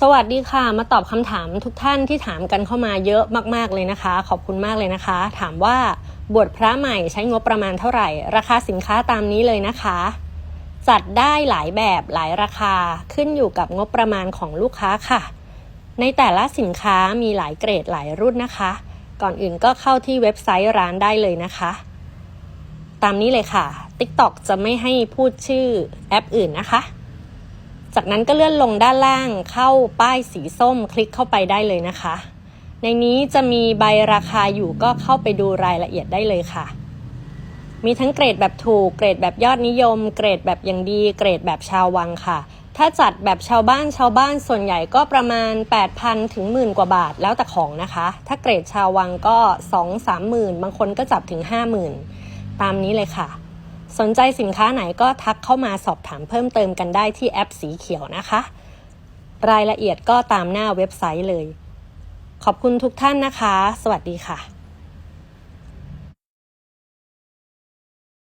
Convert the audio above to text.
สวัสดีค่ะ มาตอบคำถามทุกท่านที่ถามกันเข้ามาเยอะมาก ๆ เลยนะคะ ขอบคุณมากเลยนะคะ ถามว่าบวชพระใหม่ใช้งบประมาณเท่าไหร่ ราคาสินค้าตามนี้เลยนะคะ จัดได้หลายแบบหลายราคาขึ้นอยู่กับงบประมาณของลูกค้าค่ะ ในแต่ละสินค้ามีหลายเกรดหลายรุ่นนะคะ ก่อนอื่นก็เข้าที่เว็บไซต์ร้านได้เลยนะคะ ตามนี้เลยค่ะ TikTok จะไม่ให้พูดชื่อแอปอื่นนะคะ จากนั้นก็เลื่อนลงด้านล่างเข้าป้ายสีส้มคลิกเข้าไปได้เลยนะคะ ในนี้จะมีใบราคาอยู่ก็เข้าไปดูรายละเอียดได้เลยค่ะ มีทั้งเกรดแบบถูก เกรดแบบยอดนิยม เกรดแบบอย่างดี เกรดแบบชาววังค่ะ ถ้าจัดแบบชาวบ้านชาวบ้านส่วนใหญ่ก็ประมาณ 8,000 ถึงหมื่นกว่าบาทแล้วแต่ของนะคะ ถ้าเกรดชาววังก็ 2 3หมื่นบางคนก็จับถึง 50,000 ตามนี้เลยค่ะ สนใจสินค้าไหนก็ทักเข้ามาสอบถามเพิ่มเติมกันได้ที่แอปสีเขียวนะคะ รายละเอียดก็ตามหน้าเว็บไซต์เลย ขอบคุณทุกท่านนะคะ สวัสดีค่ะ